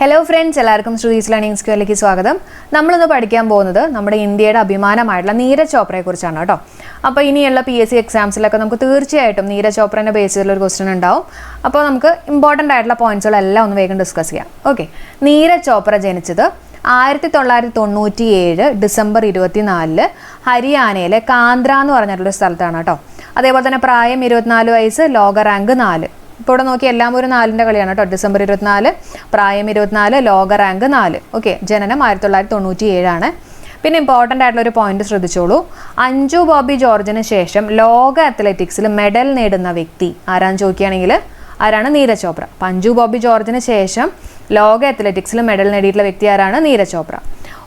Hello friends എല്ലാവർക്കും Shruthi's learning സ്ക്വയറിലേക്ക് സ്വാഗതം. നമ്മളിന്ന് പഠിക്കാൻ പോകുന്നത് നമ്മുടെ ഇന്ത്യയുടെ അഭിമാനമായിട്ടുള്ള നീരജ് ചോപ്രയെ കുറിച്ചാണ് കേട്ടോ. അപ്പോൾ ഇനിയുള്ള പി എസ് സി എക്സാംസിലൊക്കെ നമുക്ക് തീർച്ചയായിട്ടും നീരജ് ചോപ്രേന്റെ ബേസ് ചെയ്തുള്ള ഒരു ക്വസ്റ്റ്യൻ ഉണ്ടാവും. അപ്പോൾ നമുക്ക് ഇമ്പോർട്ടന്റ് ആയിട്ടുള്ള പോയിന്റ്സുകളെല്ലാം ഒന്ന് വേഗം ഡിസ്കസ് ചെയ്യാം. ഓക്കെ നീരജ് ചോപ്ര ജനിച്ചത് ആയിരത്തി തൊള്ളായിരത്തി തൊണ്ണൂറ്റി ഏഴ് ഡിസംബർ ഇരുപത്തിനാലിൽ ഹരിയാനയിലെ കാന്ദ്ര എന്ന് പറഞ്ഞിട്ടുള്ള സ്ഥലത്താണ് കേട്ടോ. അതേപോലെ തന്നെ പ്രായം ഇരുപത്തിനാല് വയസ്സ് ലോക റാങ്ക് നാല്. ഇപ്പോൾ ഇവിടെ നോക്കി എല്ലാം ഒരു നാലിന്റെ കളിയാണ് കേട്ടോ. ഡിസംബർ ഇരുപത്തിനാല് പ്രായം ഇരുപത്തിനാല് ലോക റാങ്ക് നാല്. ഓക്കെ ജനനം ആയിരത്തി തൊള്ളായിരത്തി തൊണ്ണൂറ്റി ഏഴാണ് പിന്നെ ഇമ്പോർട്ടന്റ് ആയിട്ടുള്ള ഒരു പോയിന്റ് ശ്രദ്ധിച്ചോളൂ. അഞ്ജു ബോബി ജോർജിന് ശേഷം ലോക അത്ലറ്റിക്സിൽ മെഡൽ നേടുന്ന വ്യക്തി ആരാന്ന് ചോദിക്കുകയാണെങ്കിൽ ആരാണ്? നീരജ് ചോപ്ര. അപ്പം അഞ്ജു ബോബി ജോർജിന് ശേഷം ലോക അത്ലറ്റിക്സിൽ മെഡൽ നേടിയിട്ടുള്ള വ്യക്തി ആരാണ്? നീരജ് ചോപ്ര.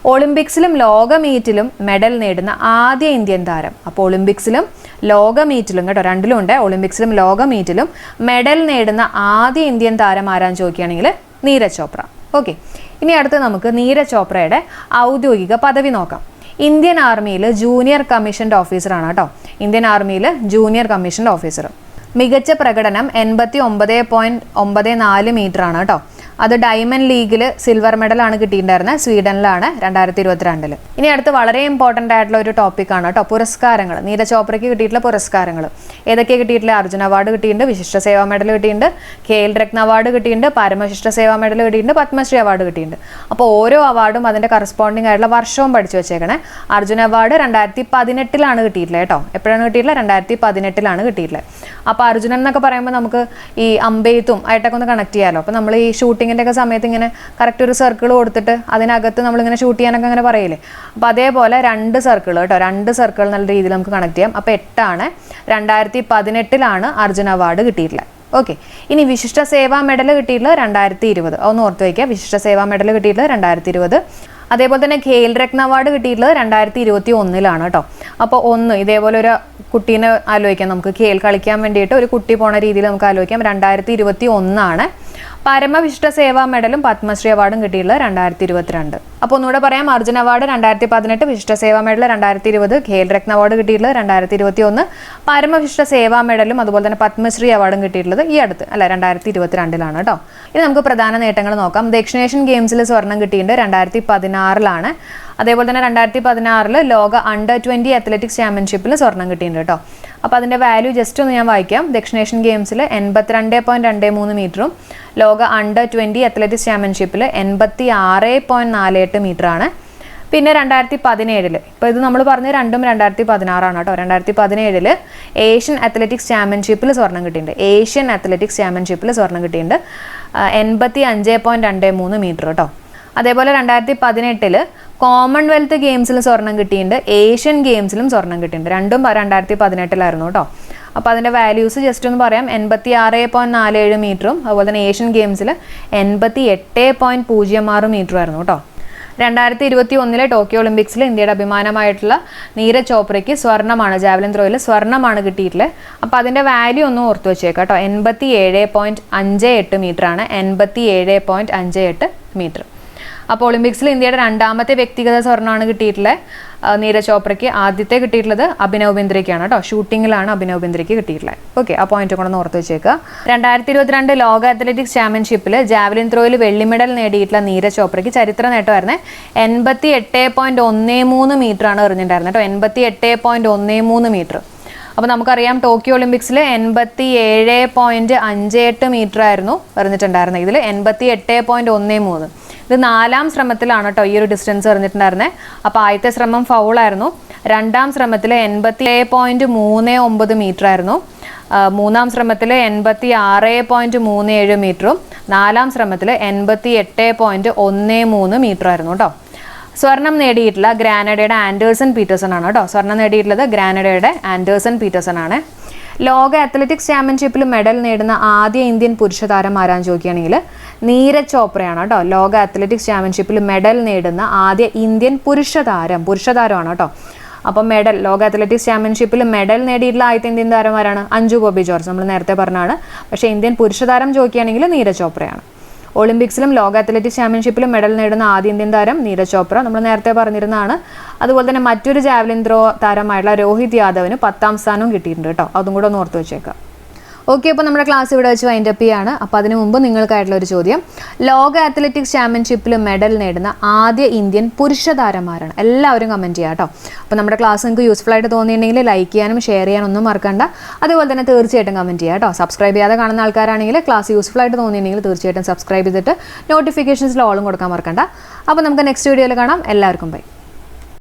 ഒളിമ്പിക്സിലും ലോക മീറ്റിലും മെഡൽ നേടുന്ന ആദ്യ ഇന്ത്യൻ താരം. അപ്പോൾ ഒളിമ്പിക്സിലും ലോക മീറ്റിലും കേട്ടോ രണ്ടിലും ഉണ്ട്. ഒളിമ്പിക്സിലും ലോക മീറ്റിലും മെഡൽ നേടുന്ന ആദ്യ ഇന്ത്യൻ താരം ആരാന്ന് ചോദിക്കുകയാണെങ്കിൽ നീരജ് ചോപ്ര. ഓക്കെ. ഇനി അടുത്ത് നമുക്ക് നീരജ് ചോപ്രയുടെ ഔദ്യോഗിക പദവി നോക്കാം. ഇന്ത്യൻ ആർമിയിൽ ജൂനിയർ കമ്മീഷന്റെ ഓഫീസറാണ് കേട്ടോ. ഇന്ത്യൻ ആർമിയിൽ ജൂനിയർ കമ്മീഷന്റെ ഓഫീസർ. മികച്ച പ്രകടനം എൺപത്തി ഒമ്പത് പോയിന്റ് ഒമ്പത് നാല് മീറ്റർ ആണ് കേട്ടോ. അത് ഡയമണ്ട് ലീഗിൽ സിൽവർ മെഡൽ ആണ് കിട്ടിയിട്ടുണ്ടായിരുന്നത്. സ്വീഡനിലാണ് രണ്ടായിരത്തി ഇരുപത്തിരണ്ടിൽ ഇനി അടുത്ത് വളരെ ഇമ്പോർട്ടന്റ് ആയിട്ടുള്ള ഒരു ടോപ്പിക്കാണ് കേട്ടോ പുരസ്കാരങ്ങൾ. നീരജ് ചോപ്രയ്ക്ക് കിട്ടിയിട്ടുള്ള പുരസ്കാരങ്ങൾ. ഏതൊക്കെ കിട്ടിയിട്ടുള്ള അർജുന അവാർഡ് കിട്ടിയിട്ടുണ്ട് വിശിഷ്ട സേവാ മെഡൽ കിട്ടിയിട്ടുണ്ട് ഖേൽ രത്ന അവാർഡ് കിട്ടിയിട്ടുണ്ട് പരമവിശിഷ്ട സേവാ മെഡൽ കിട്ടിയിട്ടുണ്ട് പത്മശ്രീ അവാർഡ് കിട്ടിയിട്ടുണ്ട്. അപ്പോൾ ഓരോ അവാർഡും അതിന്റെ കറസ്പോണ്ടിങ് ആയിട്ടുള്ള വർഷവും പഠിച്ചു വെച്ചേക്കണേ. അർജുന അവാർഡ് രണ്ടായിരത്തി പതിനെട്ടിലാണ് കിട്ടിയിട്ടുള്ളത് കേട്ടോ. എപ്പോഴാണ് കിട്ടിയിട്ടുള്ളത്? രണ്ടായിരത്തി പതിനെട്ടിലാണ് കിട്ടിയിട്ടുള്ളത്. അപ്പോൾ അർജുനൻ എന്നൊക്കെ പറയുമ്പോൾ നമുക്ക് ഈ അമ്പെയ്ത്തും ആയിട്ടൊക്കെ ഒന്ന് കണക്ട് ചെയ്യാമല്ലോ അപ്പോൾ നമ്മൾ ഈ ഷൂട്ടിങ്ങിന്റെ ഒക്കെ സമയത്ത് ഇങ്ങനെ കറക്റ്റ് ഒരു സർക്കിൾ കൊടുത്തിട്ട് അതിനകത്ത് നമ്മളിങ്ങനെ ഷൂട്ട് ചെയ്യാനൊക്കെ അങ്ങനെ പറയില്ലേ? അപ്പോൾ അതേപോലെ രണ്ട് സർക്കിൾ കേട്ടോ രണ്ട് സർക്കിൾ നല്ല രീതിയിൽ നമുക്ക് കണക്ട് ചെയ്യാം. അപ്പോൾ എട്ടാണ് രണ്ടായിരത്തി പതിനെട്ടിലാണ് അർജുന അവാർഡ് കിട്ടിയിട്ടുള്ളത്. ഓക്കെ ഇനി വിശിഷ്ട സേവാ മെഡൽ കിട്ടിയിട്ടുള്ളത് രണ്ടായിരത്തി ഇരുപത് ഒന്ന് ഓർത്ത് വയ്ക്കുക വിശിഷ്ട സേവാ മെഡൽ കിട്ടിയിട്ടുള്ളത് രണ്ടായിരത്തി ഇരുപത് അതേപോലെ തന്നെ ഖേൽ രത്ന അവാർഡ് കിട്ടിയിട്ടുള്ളത് രണ്ടായിരത്തി ഇരുപത്തി ഒന്നിലാണ് കേട്ടോ അപ്പോൾ ഒന്ന് ഇതേപോലെ ഒരു കുട്ടീനെ ആലോചിക്കാം. നമുക്ക് ഖേൽ കളിക്കാൻ വേണ്ടിയിട്ട് ഒരു കുട്ടി പോണ രീതിയിൽ നമുക്ക് ആലോചിക്കാം. രണ്ടായിരത്തി ഇരുപത്തി ഒന്നാണ് പരമവിശിഷ്ട സേവാ മെഡലും പത്മശ്രീ അവാർഡും കിട്ടിയിട്ടുള്ള രണ്ടായിരത്തി ഇരുപത്തിരണ്ട് അപ്പോൾ ഒന്നുകൂടെ പറയാം അർജുന അവാർഡ് രണ്ടായിരത്തി പതിനെട്ട് വിശിഷ്ട സേവാ മെഡൽ രണ്ടായിരത്തി ഇരുപത് ഖേൽ രത്ന അവാർഡ് കിട്ടിയിട്ടുള്ളത് രണ്ടായിരത്തി ഇരുപത്തി ഒന്ന് പരമവിശിഷ്ട സേവാ മെഡലും അതുപോലെ തന്നെ പത്മശ്രീ അവാർഡും കിട്ടിയിട്ടുള്ളത് ഈ അടുത്ത് അല്ല രണ്ടായിരത്തി ഇരുപത്തിരണ്ടിലാണ് കേട്ടോ. ഇനി നമുക്ക് പ്രധാന നേട്ടങ്ങൾ നോക്കാം. ദക്ഷിണേഷ്യൻ ഗെയിംസിൽ സ്വർണം കിട്ടിയിട്ടുണ്ട് രണ്ടായിരത്തി പതിനാറിലാണ് അതേപോലെ തന്നെ രണ്ടായിരത്തി പതിനാറിൽ ലോക അണ്ടർ ട്വന്റി അത്ലറ്റിക്സ് ചാമ്പ്യൻഷിപ്പിൽ സ്വർണം കിട്ടിയിട്ടുണ്ട് കേട്ടോ. അപ്പോൾ അതിന്റെ വാല്യൂ ജസ്റ്റ് ഒന്ന് ഞാൻ വായിക്കാം. ദക്ഷിണേഷ്യൻ ഗെയിംസിൽ എൺപത്തിരണ്ട് പോയിന്റ് രണ്ട് മൂന്ന് മീറ്ററും ലോക അണ്ടർ ട്വന്റി അത്ലറ്റിക്സ് ചാമ്പ്യൻഷിപ്പിൽ എൺപത്തി ആറ് പോയിന്റ് നാല് എട്ട് മീറ്ററാണ് പിന്നെ രണ്ടായിരത്തി പതിനേഴിൽ ഇപ്പോൾ ഇത് നമ്മൾ പറഞ്ഞ രണ്ടും രണ്ടായിരത്തി പതിനാറാണ് കേട്ടോ. രണ്ടായിരത്തി പതിനേഴിൽ ഏഷ്യൻ അത്ലറ്റിക്സ് ചാമ്പ്യൻഷിപ്പിൽ സ്വർണം കിട്ടിയിട്ടുണ്ട്. ഏഷ്യൻ അത്ലറ്റിക്സ് ചാമ്പ്യൻഷിപ്പിൽ സ്വർണം കിട്ടിയിട്ടുണ്ട്. എൺപത്തി അഞ്ച് പോയിന്റ് രണ്ട് മൂന്ന് മീറ്റർ കേട്ടോ. അതേപോലെ രണ്ടായിരത്തി പതിനെട്ടിൽ കോമൺവെൽത്ത് ഗെയിംസിൽ സ്വർണം കിട്ടിയിട്ടുണ്ട്. ഏഷ്യൻ ഗെയിംസിലും സ്വർണം കിട്ടിയിട്ടുണ്ട്. രണ്ടും രണ്ടായിരത്തി പതിനെട്ടിലായിരുന്നു കേട്ടോ. അപ്പോൾ അതിന്റെ വാല്യൂസ് ജസ്റ്റ് ഒന്ന് പറയാം. എൺപത്തി ആറ് പോയിന്റ് നാല് ഏഴ് മീറ്ററും അതുപോലെ തന്നെ ഏഷ്യൻ ഗെയിംസിൽ എൺപത്തി എട്ട് പോയിന്റ് പൂജ്യം ആറ് മീറ്ററും ആയിരുന്നു കേട്ടോ. രണ്ടായിരത്തി ഇരുപത്തി ഒന്നിലെ ടോക്കിയോ ഒളിമ്പിക്സിൽ ഇന്ത്യയുടെ അഭിമാനമായിട്ടുള്ള നീരജ് ചോപ്രയ്ക്ക് സ്വർണമാണ് ജാവലിൻ ത്രോയിൽ സ്വർണമാണ് കിട്ടിയിട്ടുള്ളത്. അപ്പോൾ അതിന്റെ വാല്യൂ ഒന്ന് ഓർത്ത് വെച്ചേക്കാം കേട്ടോ. എൺപത്തി ഏഴ് പോയിന്റ് അഞ്ച് എട്ട് മീറ്ററാണ് എൺപത്തി ഏഴ് പോയിന്റ് അഞ്ച് എട്ട് മീറ്റർ അപ്പോൾ ഒളിമ്പിക്സിൽ ഇന്ത്യയുടെ രണ്ടാമത്തെ വ്യക്തിഗത സ്വർണമാണ് കിട്ടിയിട്ടുള്ളത്. നീരജ് ചോപ്രയ്ക്ക് ആദ്യത്തെ കിട്ടിയിട്ടുള്ളത് അഭിനവ് ബിന്ദ്രയ്ക്കാണ് കേട്ടോ. ഷൂട്ടിങ്ങിലാണ് അഭിനവ് ബിന്ദ്രയ്ക്ക് കിട്ടിയിട്ടുള്ളത്. ഓക്കെ ആ പോയിന്റ് കൂടെ ഓർത്ത് വെച്ചേക്കുക. രണ്ടായിരത്തി ഇരുപത്തിരണ്ട് ലോക അത്ലറ്റിക്സ് ചാമ്പ്യൻഷിപ്പിൽ ജാവലിൻ ത്രോയിൽ വെള്ളി മെഡൽ നേടിയിട്ടുള്ള നീരജ് ചോപ്രയ്ക്ക് ചരിത്ര നേട്ടമായിരുന്നത് എൺപത്തി എട്ട് പോയിന്റ് ഒന്ന് മൂന്ന് മീറ്റർ ആണ് എറിഞ്ഞിട്ടുണ്ടായിരുന്നത് കേട്ടോ. എൺപത്തി എട്ട് പോയിന്റ് മൂന്ന് മീറ്റർ. അപ്പോൾ നമുക്കറിയാം ടോക്കിയോ ഒളിമ്പിക്സിൽ എൺപത്തി ഏഴ് പോയിന്റ് അഞ്ച് എട്ട് മീറ്റർ ആയിരുന്നു എറിഞ്ഞിട്ടുണ്ടായിരുന്നത്. ഇതിൽ എൺപത്തി എട്ട് പോയിന്റ് ഒന്ന് മൂന്ന്. ഇത് നാലാം ശ്രമത്തിലാണ് കേട്ടോ ഈ ഒരു ഡിസ്റ്റൻസ് എറിഞ്ഞിട്ടുണ്ടായിരുന്നത് അപ്പോൾ ആദ്യത്തെ ശ്രമം ഫൗളായിരുന്നു രണ്ടാം ശ്രമത്തിൽ എൺപത്തി ഏഴ് പോയിന്റ് മൂന്ന് ഒമ്പത് മീറ്റർ ആയിരുന്നു. മൂന്നാം ശ്രമത്തിൽ എൺപത്തി ആറ് പോയിന്റ് മൂന്ന് ഏഴ് മീറ്ററും നാലാം ശ്രമത്തിൽ എൺപത്തി എട്ട് പോയിന്റ് ഒന്ന് മൂന്ന് മീറ്റർ ആയിരുന്നു കേട്ടോ സ്വർണം നേടിയിട്ടുള്ള ഗ്രാനഡയുടെ ആൻഡേഴ്സൺ പീറ്റേഴ്സൺ ആണ് കേട്ടോ സ്വർണം നേടിയിട്ടുള്ളത് ഗ്രാനഡയുടെ ആൻഡേഴ്സൺ പീറ്റേഴ്സൺ ആണ്. ലോക അത്ലറ്റിക്സ് ചാമ്പ്യൻഷിപ്പിൽ മെഡൽ നേടുന്ന ആദ്യ ഇന്ത്യൻ പുരുഷ താരം ആരാന്ന് ചോദിക്കുകയാണെങ്കിൽ നീരജ് ചോപ്രയാണ് കേട്ടോ. ലോക അത്ലറ്റിക്സ് ചാമ്പ്യൻഷിപ്പിൽ മെഡൽ നേടുന്ന ആദ്യ ഇന്ത്യൻ പുരുഷ താരം പുരുഷ താരമാണ് കേട്ടോ. അപ്പോൾ മെഡൽ ലോക അത്ലറ്റിക്സ് ചാമ്പ്യൻഷിപ്പിൽ മെഡൽ നേടിയിട്ടുള്ള ആദ്യത്തെ ഇന്ത്യൻ താരമാരാണ് അഞ്ജു ബോബി ജോർജ്. നമ്മൾ നേരത്തെ പറഞ്ഞാണ് പക്ഷേ ഇന്ത്യൻ പുരുഷ താരം ചോദിക്കുകയാണെങ്കിൽ നീരജ് ചോപ്രയാണ്. ഒളിമ്പിക്സിലും ലോക അത്ലറ്റിക് ചാമ്പ്യൻഷിപ്പിലും മെഡൽ നേടുന്ന ആദ്യ ഇന്ത്യൻ താരം നീരജ് ചോപ്ര. നമ്മൾ നേരത്തെ പറഞ്ഞിരുന്നതാണ്. അതുപോലെ തന്നെ മറ്റൊരു ജാവലിൻ ത്രോ താരമായിട്ടുള്ള രോഹിത് യാദവിന് പത്താം സ്ഥാനവും കിട്ടിയിട്ടുണ്ട് കേട്ടോ. അതും കൂടെ ഒന്ന് ഓർത്ത് വെച്ചേക്കാം. ഓക്കെ അപ്പോൾ നമ്മുടെ ക്ലാസ് ഇവിടെ വെച്ച് വൈൻഡ് അപ്പ് ചെയ്യാണ്. അപ്പോൾ അതിന് മുമ്പ് നിങ്ങൾക്കായിട്ടുള്ള ഒരു ചോദ്യം. ലോക അത്ലറ്റിക്സ് ചാമ്പ്യൻഷിപ്പിൽ മെഡൽ നേടുന്ന ആദ്യ ഇന്ത്യൻ പുരുഷ താരന്മാരാണ് എല്ലാവരും കമന്റ് ചെയ്യാം കേട്ടോ അപ്പോൾ നമ്മുടെ ക്ലാസ് നിങ്ങൾക്ക് യൂസ്ഫുൾ ആയിട്ട് തോന്നിയിട്ടുണ്ടെങ്കിൽ ലൈക്ക് ചെയ്യാനും ഷെയർ ചെയ്യാനും ഒന്നും മറക്കണ്ട. അതുപോലെ തന്നെ തീർച്ചയായിട്ടും കമന്റ് ചെയ്യുക കേട്ടോ സബ്സ്ക്രൈബ് ചെയ്യാതെ കാണുന്ന ആൾക്കാരാണെങ്കിൽ ക്ലാസ് യൂസ്ഫുൾ ആയിട്ട് തോന്നിയിട്ടുണ്ടെങ്കിൽ തീർച്ചയായിട്ടും സബ്സ്ക്രൈബ് ചെയ്തിട്ട് നോട്ടിഫിക്കേഷൻസിൽ ഓളും കൊടുക്കാൻ മറക്കണ്ട. അപ്പോൾ നമുക്ക് നെക്സ്റ്റ് വീഡിയോയിൽ കാണാം. എല്ലാവർക്കും ബൈ